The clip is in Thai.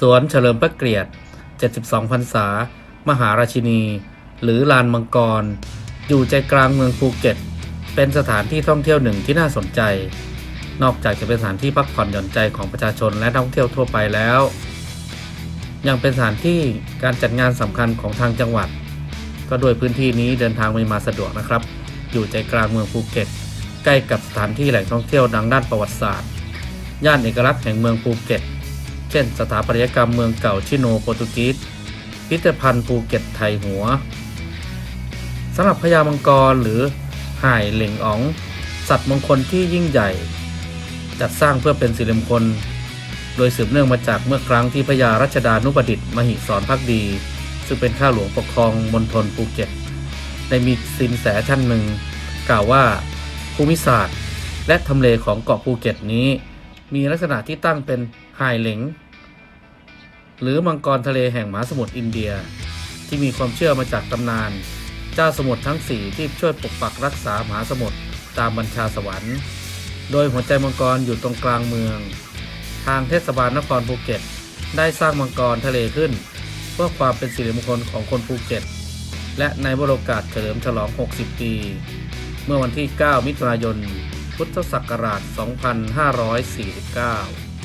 สวนเฉลิมพระเกียรติ 72 พรรษา มหาราชินี หรือลานมังกร อยู่ใจกลางเมืองภูเก็ต เป็นสถานที่ท่องเที่ยวหนึ่งที่น่าสนใจ นอกจากจะเป็นสถานที่พักผ่อนหย่อนใจของประชาชนและนักท่องเที่ยวทั่วไปแล้ว ยังเป็นสถานที่การจัดงานสำคัญของทางจังหวัด ก็โดยพื้นที่นี้เดินทางไปมาสะดวกนะครับ อยู่ใจกลางเมืองภูเก็ต ใกล้กับสถานที่แหล่งท่องเที่ยวดังด้านประวัติศาสตร์ ย่านเอกลักษณ์แห่งเมืองภูเก็ต เช่น สถาปัตยกรรมเมืองเก่าชิโนโปรตุกีสพิพิธภัณฑ์ภูเก็ตไทยหัวสำหรับพญามังกรหรือห่ายเหล่งอ๋อง สัตว์มงคลที่ยิ่งใหญ่ จัดสร้างเพื่อเป็นสิริมงคล โดยสืบเนื่องมาจากเมื่อครั้งที่พญารัชดานุประดิษฐ์มหิศรพักดี ซึ่งเป็นข้าหลวงปกครองมณฑลภูเก็ตได้มีสินแสท่านหนึ่ง กล่าวว่าภูมิศาสตร์ และทำเลของเกาะภูเก็ตนี้ มีลักษณะที่ตั้งเป็นไฮเหลงหรือมังกรทะเลแห่งมหาสมุทรอินเดีย ที่มีความเชื่อมาจากตำนาน เจ้าสมุทรทั้งสี่ที่ช่วยปกปักรักษามหาสมุทรตามบัญชาสวรรค์ โดยหัวใจมังกรอยู่ตรงกลางเมือง ทางเทศบาลนครภูเก็ต ได้สร้างมังกรทะเลขึ้น เพื่อความเป็นสิริมงคลของคนภูเก็ต และในบรโอกาสเฉลิมฉลอง 60 ปี เมื่อวันที่ 9 มิถุนายน พุทธศักราช 2549